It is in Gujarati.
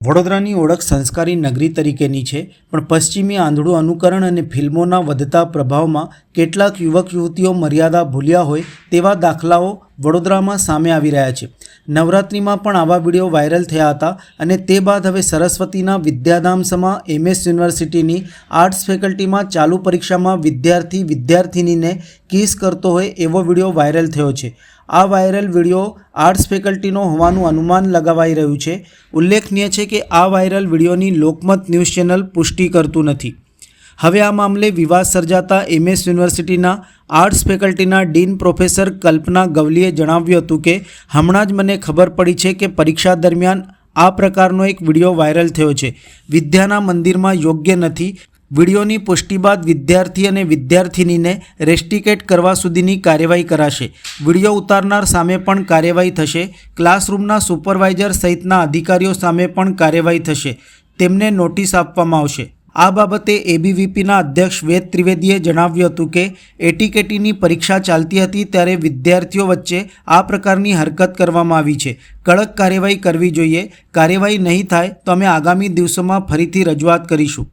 વડોદરાની ઓળખ સંસ્કારી નગરી તરીકેની છે, પણ પશ્ચિમી આંધળું અનુકરણ અને ફિલ્મોના વધતા પ્રભાવમાં કેટલાક યુવક યુવતીઓ મર્યાદા ભૂલ્યા હોય તેવા દાખલાઓ વડોદરામાં સામે આવી રહ્યા છે. નવરાત્રિમાં પણ આવા વીડિયો વાયરલ થયા હતા અને તે બાદ હવે સરસ્વતીના વિદ્યાધામસમાં એમએસ યુનિવર્સિટીની આર્ટ્સ ફેકલ્ટીમાં ચાલુ પરીક્ષામાં વિદ્યાર્થી વિદ્યાર્થિનીને કિસ કરતો હોય એવો વીડિયો વાયરલ થયો છે. આ વાયરલ વીડિયો આર્ટ્સ ફેકલ્ટીનો હોવાનું અનુમાન લગાવાઈ રહ્યું છે. ઉલ્લેખનીય છે કે આ વાયરલ વિડીયોની લોકમત ન્યૂઝ ચેનલ પુષ્ટિ કરતું નથી. હવે આ મામલે વિવાદ સર્જાતા એમએસ યુનિવર્સિટીના આર્ટ્સ ફેકલ્ટીના ડીન પ્રોફેસર કલ્પના ગવલીએ જણાવ્યું હતું કે, હમણાં જ મને ખબર પડી છે કે પરીક્ષા દરમિયાન આ પ્રકારનો એક વીડિયો વાયરલ થયો છે. વિદ્યાના મંદિરમાં યોગ્ય નથી. વિડીયોની પુષ્ટિ બાદ વિદ્યાર્થી અને વિદ્યાર્થિનીને રેસ્ટિકેટ કરવા સુધીની કાર્યવાહી કરાશે. વીડિયો ઉતારનાર સામે પણ કાર્યવાહી થશે. ક્લાસરૂમના સુપરવાઇઝર સહિતના અધિકારીઓ સામે પણ કાર્યવાહી થશે. તેમને નોટિસ આપવામાં આવશે. આ બાબતે એબીવીપીના અધ્યક્ષ વેદ ત્રિવેદીએ જણાવ્યું હતું કે એટીકેટીની પરીક્ષા ચાલતી હતી ત્યારે વિદ્યાર્થીઓ વચ્ચે આ પ્રકારની હરકત કરવામાં આવી છે. કડક કાર્યવાહી કરવી જોઈએ. કાર્યવાહી નહીં થાય તો અમે આગામી દિવસોમાં ફરીથી રજૂઆત કરીશું.